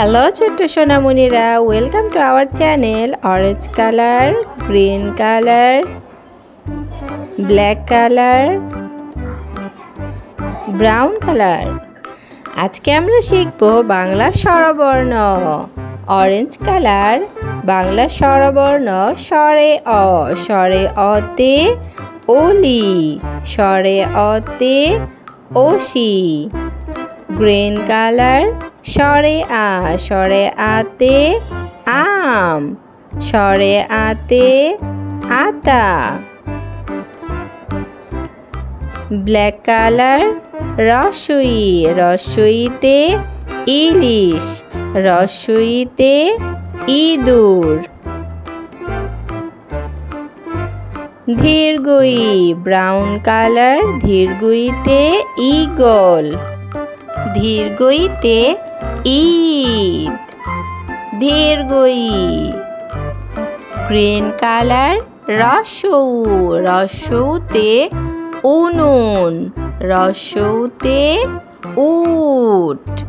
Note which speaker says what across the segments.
Speaker 1: Hello ছোট্ট সোনামণিরা। Welcome to our channel orange colour green colour black colour brown colour আজকে আমরা শিখব বাংলা স্বরবর্ণ। অরেঞ্জ কালার বাংলা স্বরবর্ণ, স্বরে অ। স্বরে অতে ওলি স্বরে অতে ওসি গ্রিন কালার স্বরে আ স্বরে আতে আম স্বরে আতে আতা। ব্ল্যাক কালার রসই, রসইতে ইলিশ, রসইতে ইঁদুর। ধীরগুই ব্রাউন কালার ধীরগুইতে ইগল ধীরগইতে ঈদ। ধীরগই গ্রিন কালার রসৌ, রসৌতে উনুন, রসৌতে উট।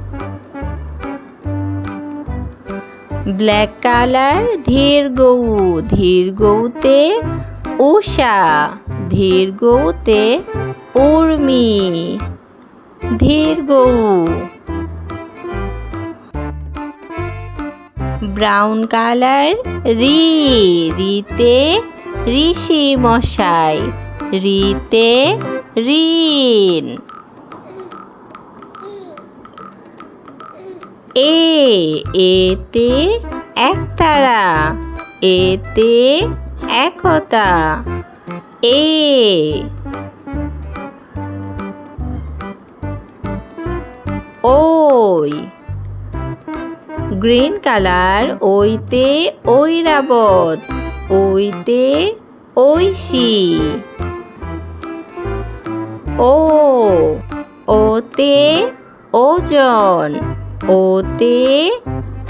Speaker 1: ব্ল্যাক কালার ধীর গৌ, ধীর গৌতে উষা, ধীর গৌতে উর্মি। ধীর গৌ ব্রাউন কালার রি রিতে ঋষি মশাই রিতে ঋণ এ এতে একতারা এতে একতা এ ওই গ্রিন কালার, ওইতে ঐরাবত, ওইতে ঐশী। ও, ওতে ওজন, ওতে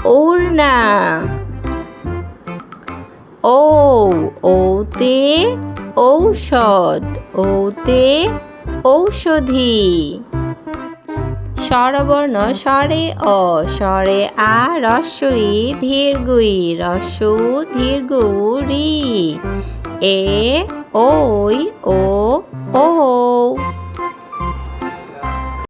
Speaker 1: ওড়না। ও, ওতে ঔষধ, ওতে ঔষধি। স্বরবর্ণ সরে অ সরে আ রস্যই ধীরগুই রস্য দীর্ঘ রি এ ওই ও